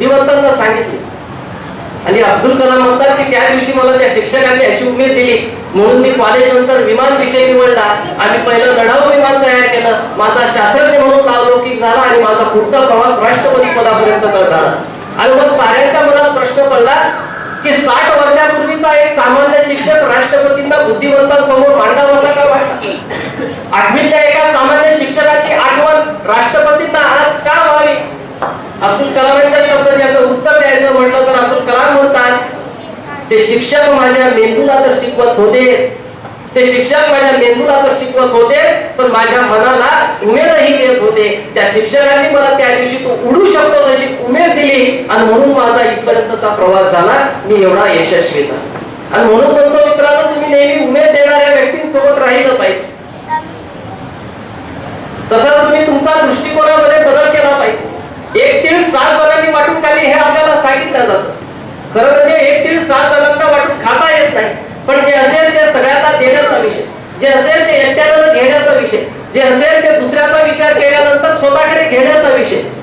बुद्धिवंतांना सांगितले. आणि अब्दुल कलाम म्हणतात की त्या दिवशी मला त्या शिक्षकांनी अशी उमेद दिली. म्हणून मी कॉलेज नंतर विमान विषय निवडला. आणि पहिलं लढाऊ विमान तयार केलं. माझा शास्त्रज्ञ म्हणून नावलौकिक झाला आणि माझा पुढचा प्रवास राष्ट्रपती पदापर्यंतचा झाला आणि मग साऱ्यांच्या मनात प्रश्न पडला की साठ वर्षापूर्वीचा एक सामान्य शिक्षक राष्ट्रपतींना बुद्धिवंतांसमोर मांडावासा का वाटला आठवीतल्या एका सामान्य शिक्षकाची आठवण राष्ट्रपतींना आज का व्हावी? अब्दुल कलामांच्या शब्द याचं उत्तर द्यायचं म्हटलं तर अब्दुल कलाम म्हणतात ते शिक्षक माझ्या मेंदूला तर शिकवत होतेच. ते शिक्षक माझ्या मेंदूला तर शिकवत होते पण माझ्या मनाला उमेदही देत होते. त्या शिक्षकांनी मला त्या दिवशी तू उडू शकतो अशी उमेद दिली आणि म्हणून माझा इथपर्यंतचा प्रवास झाला. मी एवढा यशस्वी झाला. आणि म्हणून म्हणतो मित्रांनो तुम्ही नेहमी उमेद देणाऱ्या व्यक्तींसोबत राहिलं पाहिजे. तसाच तुम्ही तुमचा दृष्टिकोनामध्ये बदल केला पाहिजे. एक तीळ सात जणांनी वाटून खाली हे आपल्याला सांगितलं जातं. खरं म्हणजे एक तीळ सात जणांना वाटून खाता येत नाही पण जे असेल ते सगळ्यांना देण्याचा विषय. जे असेल ते एकट्यानं घेण्याचा विषय. जे असेल ते दुसऱ्याचा विचार केल्यानंतर स्वतःकडे घेण्याचा विषय.